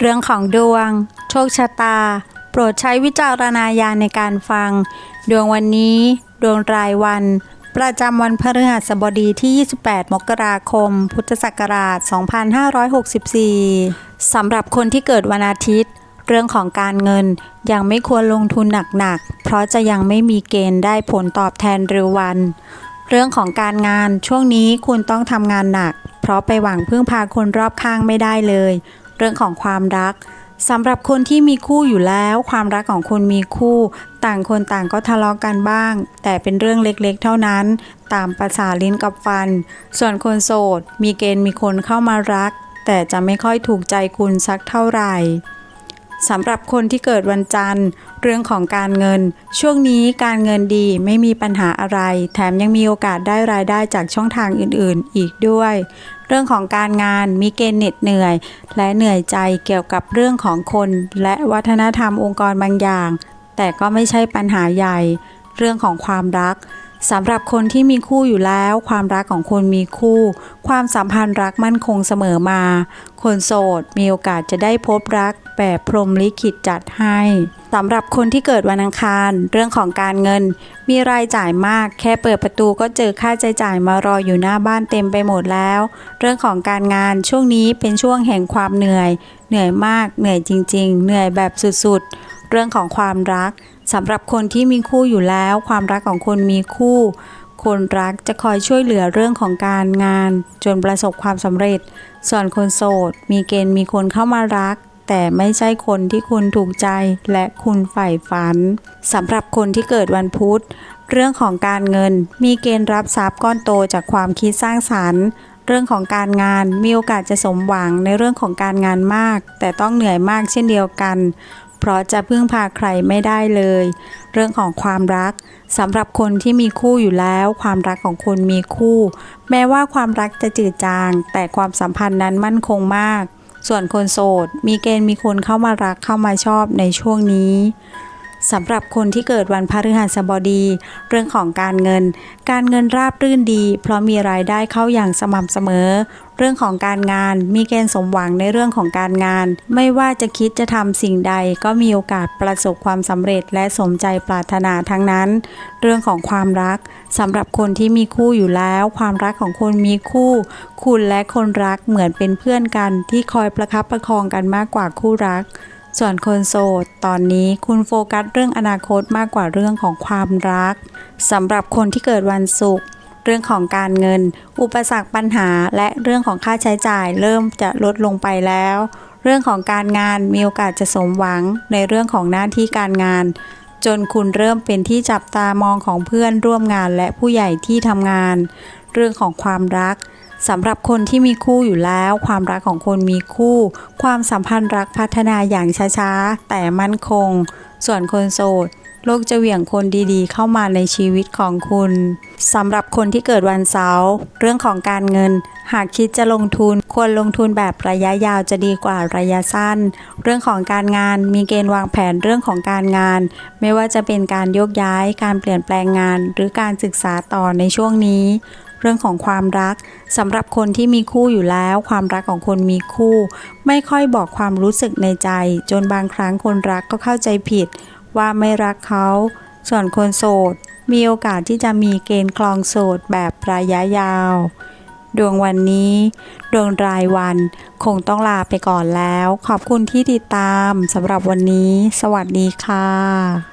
เรื่องของดวง โชคชะตา โปรดใช้วิจารณญาณในการฟัง ดวงวันนี้ ดวงรายวัน ประจำวันพฤหัสบดีที่ 28 มกราคม พุทธศักราช 2564 สำหรับคนที่เกิดวันอาทิตย์ เรื่องของการเงินยังไม่ควรลงทุนหนักๆ เพราะจะยังไม่มีเกณฑ์ได้ผลตอบแทนเร็ววัน เรื่องของการงานช่วงนี้คุณต้องทำงานหนัก เพราะไปหวังพึ่งพาคนรอบข้างไม่ได้เลย เรื่องของความรักสำหรับคนที่มีคู่อยู่แล้ว ความรักของคนมีคู่ ต่างคนต่างก็ทะเลาะกันบ้าง แต่เป็นเรื่องเล็กๆ เท่านั้น ตามภาษาลิ้นกับฟัน ส่วนคนโสด มีเกณฑ์มีคนเข้ามารัก แต่จะไม่ค่อยถูกใจคุณสักเท่าไหร่ สำหรับคนที่เกิดวันจันทร์ เรื่องของการเงิน ช่วงนี้การเงินดีไม่มีปัญหาอะไร แถมยังมีโอกาสได้รายได้จากช่องทางอื่นๆ อีกด้วย เรื่องของการงานมีเกณฑ์เหน็ดเหนื่อย และเหนื่อยใจเกี่ยวกับเรื่องของคน และวัฒนธรรมองค์กรบางอย่าง แต่ก็ไม่ใช่ปัญหาใหญ่ เรื่องของความรักสำหรับคนที่มีคู่อยู่แล้ว ความรักของคุณมีคู่ ความสัมพันธ์รักมั่นคงเสมอมา คนโสดมีโอกาสจะได้พบรัก แบบพรมลิขิตจัดให้สำหรับคนที่เกิดวันอังคาร เรื่องของการเงิน มีรายจ่ายมาก แค่เปิดประตูก็เจอค่าใช้จ่ายมารออยู่หน้าบ้านเต็มไปหมดแล้ว เรื่องของการงานช่วงนี้เป็นช่วงแห่งความเหนื่อย เหนื่อยมาก เหนื่อยจริง ๆ เหนื่อยแบบสุดๆ เรื่องของความรักสำหรับคนที่มีคู่อยู่แล้ว ความรักของคนมีคู่ คนรักจะคอยช่วยเหลือเรื่องของการงาน จนประสบความสำเร็จ ส่วนคนโสด มีเกณฑ์มีคนเข้ามารัก แต่ไม่ใช่คนที่คุณถูกใจและคุณใฝ่ฝันสำหรับคนที่เกิดวันพุธ เรื่องของการเงินมีเกณฑ์รับทรัพย์ก้อนโตจากความคิดสร้างสรรค์เรื่องของการงานมีโอกาสจะสมหวังในเรื่องของการงานมาก แต่ต้องเหนื่อยมากเช่นเดียวกัน เพราะจะพึ่งพาใครไม่ได้เลย เรื่องของความรักสำหรับคนที่มีคู่อยู่แล้ว ความรักของคุณมีคู่ แม้ว่าความรักจะจืดจาง แต่ความสัมพันธ์นั้นมั่นคงมาก ส่วนคนโสด มีเกณฑ์มีคนเข้ามารักเข้ามาชอบในช่วงนี้ สำหรับคนที่เกิดวันพฤหัสบดี เรื่องของการเงิน การเงินราบรื่นดี เพราะมีรายได้เข้าอย่างสม่ำเสมอ เรื่องของการงานมีเกณฑ์สมหวังในเรื่องของการงาน ไม่ว่าจะคิดจะทำสิ่งใดก็มีโอกาสประสบความสำเร็จและสมใจปรารถนาทั้งนั้น เรื่องของความรักสำหรับคนที่มีคู่อยู่แล้ว ความรักของคนมีคู่ คุณและคนรักเหมือนเป็นเพื่อนกันที่คอยประคับประคองกันมากกว่าคู่รัก ส่วนคนโสดตอนนี้คุณโฟกัสเรื่องอนาคตมากกว่าเรื่องของความรักสำหรับคนที่เกิดวันศุกร์เรื่องของการเงิน อุปสรรคปัญหาและเรื่องของค่าใช้จ่าย เริ่มจะลดลงไปแล้ว เรื่องของการงานมีโอกาสจะสมหวังในเรื่องของหน้าที่การงาน จนคุณเริ่มเป็นที่จับตามองของเพื่อนร่วมงานและผู้ใหญ่ที่ทำงาน เรื่องของความรัก สำหรับคนที่มีคู่อยู่แล้ว ความรักของคนมีคู่ ความสัมพันธ์รักพัฒนาอย่างช้าๆ แต่มั่นคง ส่วนคนโสดโลกจะเหวี่ยงคนดีๆ เข้ามาในชีวิตของคุณสำหรับคนที่เกิดวันเสาร์เรื่องของการเงิน หากคิดจะลงทุนควรลงทุนแบบระยะยาวจะดีกว่าระยะสั้น เรื่องของการงานมีเกณฑ์วางแผนเรื่องของการงาน ไม่ว่าจะเป็นการโยกย้าย การเปลี่ยนแปลงงาน หรือการศึกษาต่อในช่วงนี้ เรื่องของความรักสำหรับคนที่มีคู่อยู่แล้ว ความรักของคนมีคู่ ไม่ค่อยบอกความรู้สึกในใจ จนบางครั้งคนรักก็เข้าใจผิด ว่าไม่รักเขา ส่วนคนโสด มีโอกาสที่จะมีเกณฑ์คลองโสดแบบระยะยาว ดวงวันนี้ ดวงรายวันคงต้องลาไปก่อนแล้ว ขอบคุณที่ติดตามสำหรับวันนี้ สวัสดีค่ะ